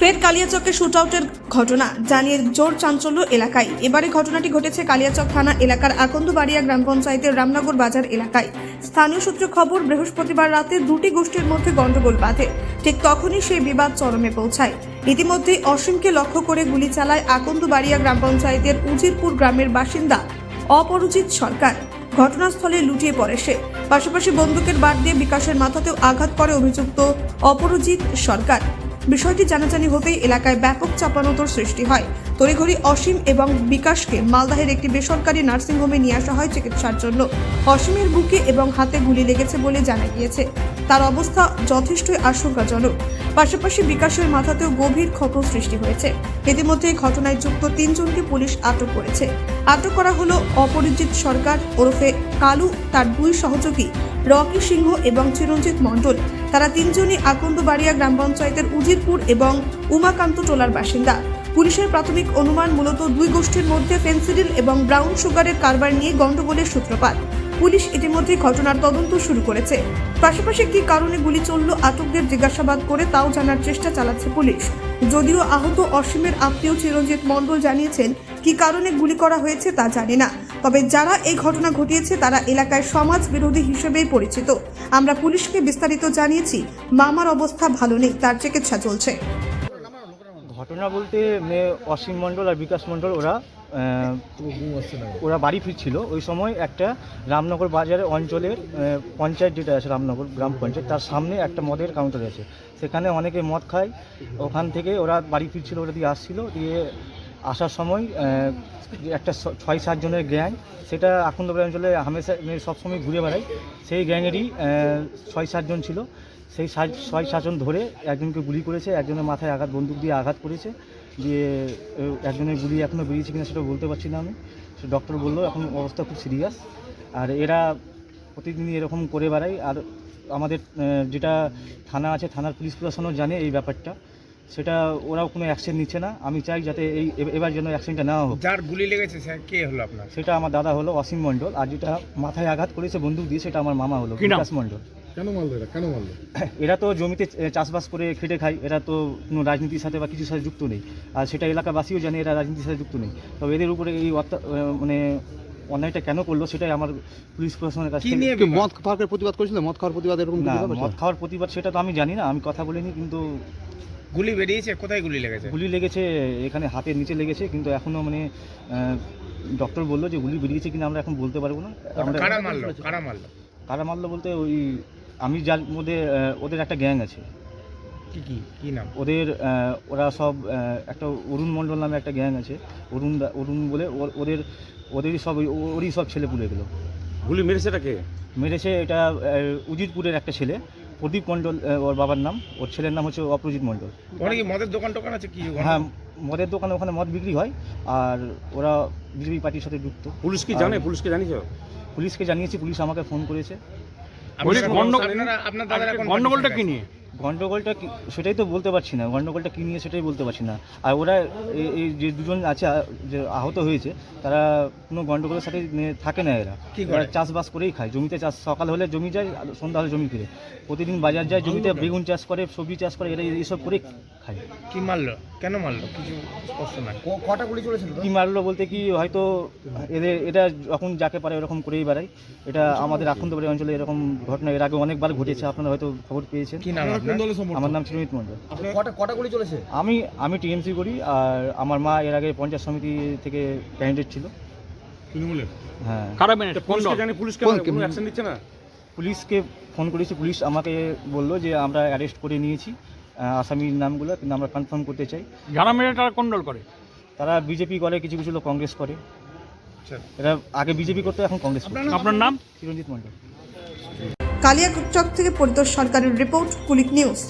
ফের কালিয়াচকে শুট আউটের ঘটনা জানিয়ে জোর চাঞ্চল্য এলাকায়। এবারে ঘটনাটি ঘটেছে কালিয়াচক থানা এলাকার আকন্দবাড়িয়া গ্রাম পঞ্চায়েতের রামনগর বাজার এলাকায়। স্থানীয় সূত্রে খবর, বৃহস্পতিবার রাতে দুটি গোষ্ঠীর মধ্যে গন্ডগোল বাঁধে। ঠিক তখনই সেই বিবাদ চরমে পৌঁছায়। ইতিমধ্যে অসীমকে লক্ষ্য করে গুলি চালায় আকন্দবাড়িয়া গ্রাম পঞ্চায়েতের উজিরপুর গ্রামের বাসিন্দা অপরজিৎ সরকার। ঘটনাস্থলে লুটিয়ে পড়ে সে। পাশাপাশি বন্দুকের বাট দিয়ে বিকাশের মাথাতেও আঘাত করে অভিযুক্ত অপরজিৎ সরকার। বিষয়টি জানাজানি হতেই এলাকায় ব্যাপক চাপানোতর সৃষ্টি হয়। তড়িঘড়ি অসীম এবং বিকাশকে মালদাহের একটি বেসরকারি নার্সিংহোমে নিয়ে আসা হয় চিকিৎসার জন্য। অসীমের বুকে এবং হাতে গুলি লেগেছে বলে জানা গিয়েছে। তার অবস্থা যথেষ্টই আশঙ্কাজনক। পাশাপাশি বিকাশের মাথাতেও গভীর ক্ষত সৃষ্টি হয়েছে। ইতিমধ্যে ঘটনায় যুক্ত তিনজনকে পুলিশ আটক করেছে। আটক করা হলো অপরিজিৎ সরকার ওরফে কালু, তার দুই সহযোগী রকি সিংহ এবং চিরঞ্জিত মণ্ডল। তারা তিনজনই আকন্দবাড়িয়া গ্রাম পঞ্চায়েতের উজিরপুর এবং উমাকান্ত টোলার বাসিন্দা। পুলিশের প্রাথমিক অনুমান মূলত দুই গোষ্ঠীর মধ্যে ফেন্সিডিল এবং ব্রাউন সুগারের কারবার নিয়ে গণ্ডগোলের সূত্রপাত। পুলিশ ইতিমধ্যে ঘটনার তদন্ত শুরু করেছে। পাশাপাশি কী কারণে গুলি চলল আটকদের জিজ্ঞাসাবাদ করে তাও জানার চেষ্টা চালাচ্ছে পুলিশ। যদিও আহত অসীমের আত্মীয় চিরঞ্জিত মণ্ডল জানিয়েছেন, কী কারণে গুলি করা হয়েছে তা জানি না। তবে যারা এই ঘটনা ঘটিয়েছে, তারা এলাকায় সমাজ বিরোধী হিসেবেই পরিচিত। আমরা পুলিশকে বিস্তারিত জানিয়েছি, মামার অবস্থা ভালো নেই, তার চিকিৎসা চলছে। ঘটনা বলতে অসীম মণ্ডল আর বিকাশ মণ্ডল, ওরা ওরা বাড়ি ফিরছিল। ওই সময় একটা রামনগর বাজারের অঞ্চলের পঞ্চায়েত যেটা আছে, রামনগর গ্রাম পঞ্চায়েত, তার সামনে একটা মদের কাউন্টার আছে। সেখানে অনেকে মদ খায়। ওখান থেকে ওরা বাড়ি ফিরছিল, ওরা দিয়ে আসছিল, দিয়ে আসার সময় একটা ছয় সাতজনের গ্যাং, সেটা আখন্দপুর অঞ্চলে হামেশা সবসময় ঘুরে বেড়ায়। সেই গ্যাংয়েরই ছয় সাতজন ছিল। সেই ছয় সাতজন ধরে একজনকে গুলি করেছে, একজনের মাথায় আঘাত, বন্দুক দিয়ে আঘাত করেছে। দিয়ে একজনের গুলি এখনও বেরিয়েছে কিনা সেটা বলতে পারছি না আমি। সে ডক্টর বলল, এখন অবস্থা খুব সিরিয়াস আর এরা প্রতিদিনই এরকম করে বেড়ায়। আর আমাদের যেটা থানা আছে, থানার পুলিশ প্রশাসনও জানে এই ব্যাপারটা। সেটা ওরাও কোনো অ্যাকশন নিচ্ছে না। আমি চাই যাতে এই এবার যেন অ্যাকশনটা নেওয়া হোক। যার গুলি লেগেছে স্যার কে হলো আপনার? সেটা আমার দাদা হলো অসীম মণ্ডল আর যেটা মাথায় আঘাত করেছে বন্দুক দিয়ে সেটা আমার মামা হলো বিকাশ মণ্ডল। কেন মারলো এরা? কেন মারলো? এরা তো জমিতে চাষবাস করে খেটে খায় এরা তো কোনো রাজনীতির সাথে বা কিছুর সাথে যুক্ত নেই। আর সেটা এলাকাবাসীও জানে এরা রাজনীতির সাথে যুক্ত নেই। তবে এদের উপরে এই মানে অন্যায়টা কেন করল সেটাই আমার পুলিশ প্রশাসনের কাছে নিয়ে মদ খাওয়ার প্রতিবাদ করেছিল? মদ খাওয়ার প্রতিবাদ এরকম না মদ খাওয়ার প্রতিবাদ সেটা তো আমি জানি না আমি কথা বলিনি কিন্তু গুলি বেরিয়েছে? কোথায় গুলি লেগেছে? গুলি লেগেছে এখানে হাতের নিচে লেগেছে কিন্তু এখনও মানে ডক্টর বলল যে গুলি বেরিয়েছে কিনা আমরা এখন বলতে পারব না। আমরা কারা মারলো? কারা মারলো? কারা মারলো বলতে ওই আমি যার মধ্যে ওদের একটা গ্যাং আছে। কি কি কি নাম? ওদের ওরা সব একটা অরুণ মণ্ডল নামে একটা গ্যাং আছে। অরুণ অরুণ বলে ও- ওদের ওদেরই সব ওই- ওরই সব ছেলে পুলে এগুলো গুলি মেরেছেটা কে মেরেছে এটা আহ, উজিরপুরের একটা ছেলে। প্রদীপ মণ্ডল ওর বাবার নাম। ওর ছেলের নাম হচ্ছে অপ্রজিৎ মণ্ডল। ওখানে কি মদের দোকান টোকান আছে কি হ্যাঁ মদের দোকানে ওখানে মদ বিক্রি হয় আর ওরা বিজেপি পার্টির সাথে যুক্ত। পুলিশ কি জানে? পুলিশকে জানিয়েছে? পুলিশকে জানিয়েছি পুলিশ আমাকে ফোন করেছে। আপনারা- আপনারা- আপনার দাদা গন্ডগোলটা কি নিয়ে? গন্ডগোলটা কি সেটাই তো বলতে পারছি না। গন্ডগোলটা কী নিয়ে সেটাই বলতে পারছি না। আর ওরা এই- যে দুজন আছে আ- যে আহত হয়েছে তারা কোনো গন্ডগোলের সাথে নে- থাকে না এরা। কি করে? এরা চাষবাস করেই খায়। জমিতে চাষ সকাল হলে জমি যায় আর সন্ধ্যা হলে জমি ফিরে। প্রতিদিন বাজার যায় জমিতে বেগুন চাষ করে সবজি চাষ করে এরা এইসব করে কি মারলো? কেন মারলো? কিছু স্পষ্ট নাই। কি মারলো বলতে কি হয়তো এদের এটা যখন যাকে পারে এরকম করেই বেড়ায়। এটা আমাদের আখন্দবাড়ি অঞ্চলে এরকম ঘটনা এর আগে অনেকবার ঘটেছে আপনারা হয়তো খবর পেয়েছেন। কি নাম আপনার আমার নাম চিরমিত মণ্ডল। কটা কটা গুলি চলেছে? আমি আমি টিএমসি করি আর আমার মা এর আগে পঞ্চায়েত সমিতি থেকে ক্যান্ডিডেট ছিল। হ্যাঁ। পুলিশকে জানে পুলিশকে কোনো অ্যাকশন নিচ্ছে না? পুলিশকে ফোন করেছি পুলিশ আমাকে বলল যে আমরা অ্যারেস্ট করে নিয়েছি। আসামির নামগুলো কিন্তু আমরা কনফার্ম করতে চাই। যারা মেরে তারা কন্ট্রোল করে? তারা বিজেপি করে কিছু কিছু লোক কংগ্রেস করে। এটা এরা আগে বিজেপি করতো এখন কংগ্রেস করে আপনার নাম? চিরঞ্জিত মণ্ডল। কালিয়াচক থেকে পরিতোষ সরকারের রিপোর্ট কুলিক নিউজ।